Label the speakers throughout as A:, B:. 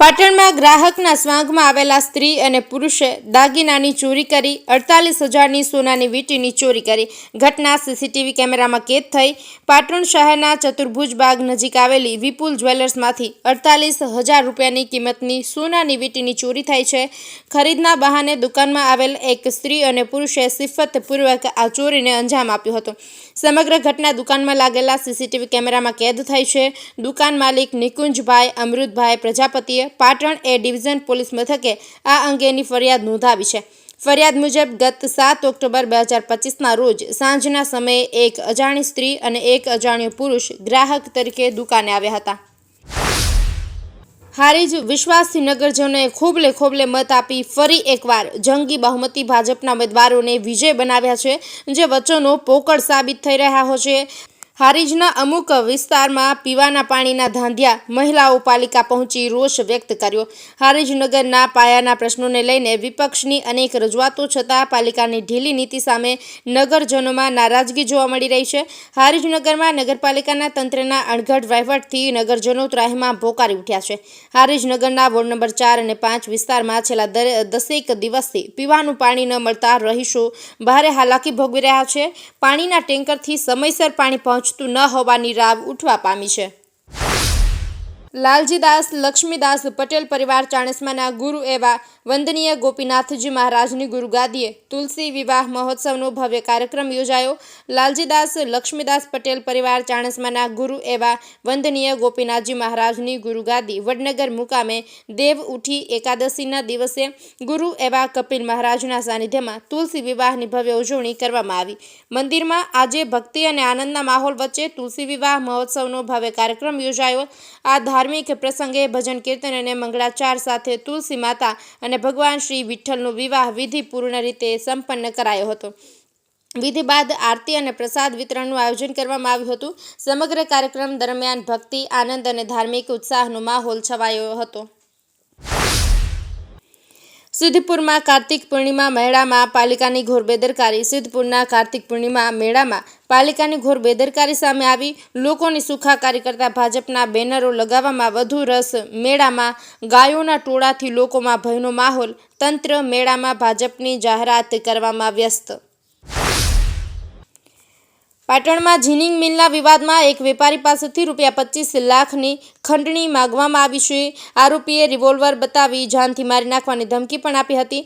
A: પાટણમાં ગ્રાહકના સ્વાંગમાં આવેલા સ્ત્રી અને પુરુષે દાગીનાની ચોરી કરી, અડતાલીસ હજારની સોનાની વીંટીની ચોરી કરી. ઘટના સીસીટીવી કેમેરામાં કેદ થઈ. પાટણ શહેરના ચતુર્ભુજ બાગ નજીક આવેલી વિપુલ જ્વેલર્સમાંથી અડતાલીસ હજાર રૂપિયાની કિંમતની સોનાની વીંટીની ચોરી થઈ છે. ખરીદના બહાને દુકાનમાં આવેલ એક સ્ત્રી અને પુરુષે સિફતપૂર્વક આ ચોરીને અંજામ આપ્યો હતો. સમગ્ર ઘટના દુકાનમાં લાગેલા સીસીટીવી કેમેરામાં કેદ થઈ છે. દુકાન માલિક નિકુંજભાઈ, અમૃતભાઈ પ્રજાપતિએ પાટણ એ ડિવિઝન પોલીસ મથકે આ અંગેની ફરિયાદ નોંધાવી છે. ફરિયાદ મુજબ ગત સાત ઓક્ટોબર બે હજાર પચીસના રોજ સાંજના સમયે એક અજાણી સ્ત્રી અને એક અજાણ્યો પુરુષ ગ્રાહક તરીકે દુકાને આવ્યા હતા. હારીજ વિશ્વાસથી નગરજનોએ ખોબલે ખોબલે મત આપી ફરી એકવાર જંગી બહુમતી ભાજપના ઉમેદવારોને વિજય બનાવ્યા છે, જે વચનો પોકળ સાબિત થઈ રહ્યા છે. હારીજના અમુક વિસ્તારમાં પીવાના પાણીના ધાંધિયા મહિલાઓ પાલિકા પહોંચી રોષ વ્યક્ત કર્યો. હારીજ નગરના પાયાના પ્રશ્નોને લઈને વિપક્ષની અનેક રજૂઆતો છતાં પાલિકાની ઢીલી નીતિ સામે નગરજનોમાં નારાજગી જોવા મળી રહી છે. હારીજ નગરમાં નગરપાલિકાના તંત્રના અણઘડ વહીવટથી નગરજનો ત્રાહીમાં ભોકારી ઉઠ્યા છે. હારીજ નગરના વોર્ડ નંબર ચાર અને પાંચ વિસ્તારમાં છેલ્લા દસેક દિવસથી પીવાનું પાણી ન મળતા રહીશો ભારે હાલાકી ભોગવી રહ્યા છે. પાણીના ટેન્કરથી સમયસર પાણી પહોંચતું ન હોવાની રાવ ઉઠવા પામી છે. લાલજીદાસ, લક્ષ્મીદાસ પટેલ પરિવાર ચાણસ્માના ગુરુ એવા વંદનીય ગોપીનાથજી મહારાજની ગુરુગાદીએ તુલસી વિવાહ મહોત્સવનો ભવ્ય કાર્યક્રમ યોજાયો. લાલજીદાસ, લક્ષ્મીદાસ પટેલ પરિવાર ચાણસ્માના ગુરુ એવા વંદનીય ગોપીનાથજી મહારાજની ગુરુગાદી વડનગર મુકામે દેવ ઉઠી એકાદશીના દિવસે ગુરુ એવા કપિલ મહારાજના સાનિધ્યમાં તુલસી વિવાહની ભવ્ય ઉજવણી કરવામાં આવી. મંદિરમાં આજે ભક્તિ અને આનંદના માહોલ વચ્ચે તુલસી વિવાહ મહોત્સવનો ભવ્ય કાર્યક્રમ યોજાયો. આ ધાર્મિક પ્રસંગે ભજન કીર્તન અને મંગળાચાર સાથે તુલસી માતા અને ભગવાન શ્રી વિઠ્ઠલનો વિવાહ વિધિ પૂર્ણ રીતે સંપન્ન કરાયો હતો. વિધિ બાદ આરતી અને પ્રસાદ વિતરણનું આયોજન કરવામાં આવ્યું હતું. સમગ્ર કાર્યક્રમ દરમિયાન ભક્તિ, આનંદ અને ધાર્મિક ઉત્સાહનો માહોલ છવાયો હતો. સિદ્ધપુરમાં કાર્તિક પૂર્ણિમા મેળામાં પાલિકાની ઘોર બેદરકારી. સિદ્ધપુરના કાર્તિક પૂર્ણિમા મેળામાં પાલિકાની ઘોર બેદરકારી સામે આવી લોકોની સુખાકારી કરતા ભાજપના બેનરો લગાવવામાં વધુ રસ. મેળામાં ગાયોના ટોળાથી લોકોમાં ભયનો માહોલ. તંત્ર મેળામાં ભાજપની જાહેરાત કરવામાં વ્યસ્ત પાટણમાં જીનિંગ મિલના વિવાદમાં એક વેપારી પાસેથી રૂપિયા પચીસ લાખની ખંડણી માગવામાં આવી છે. આરોપીએ રિવોલ્વર બતાવી જાનથી મારી નાખવાની ધમકી પણ આપી હતી.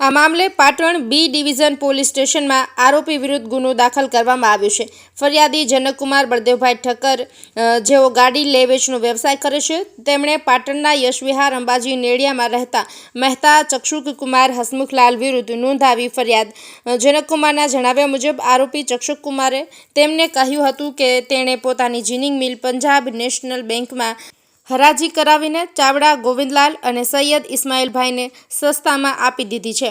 A: આ મામલે પાટણ બી ડિવિઝન પોલીસ સ્ટેશનમાં આરોપી વિરુદ્ધ ગુનો દાખલ કરવામાં આવ્યો છે. ફરિયાદી જનકકુમાર બળદેવભાઈ ઠક્કર જેઓ ગાડી લે વેચનો વ્યવસાય કરે છે, તેમણે પાટણના યશવિહાર અંબાજી નેડિયામાં રહેતા મહેતા ચક્ષુક કુમાર હસમુખલાલ વિરુદ્ધ નોંધાવી ફરિયાદ. જનકકુમારના જણાવ્યા મુજબ, આરોપી ચક્ષુક કુમારે તેમને કહ્યું હતું કે તેણે પોતાની જીનિંગ મિલ પંજાબ નેશનલ બેંકમાં હરાજી કરાવીને ચાવડા ગોવિંદલાલ અને સૈયદ ઇસ્માઇલભાઈને સસ્તામાં આપી દીધી છે.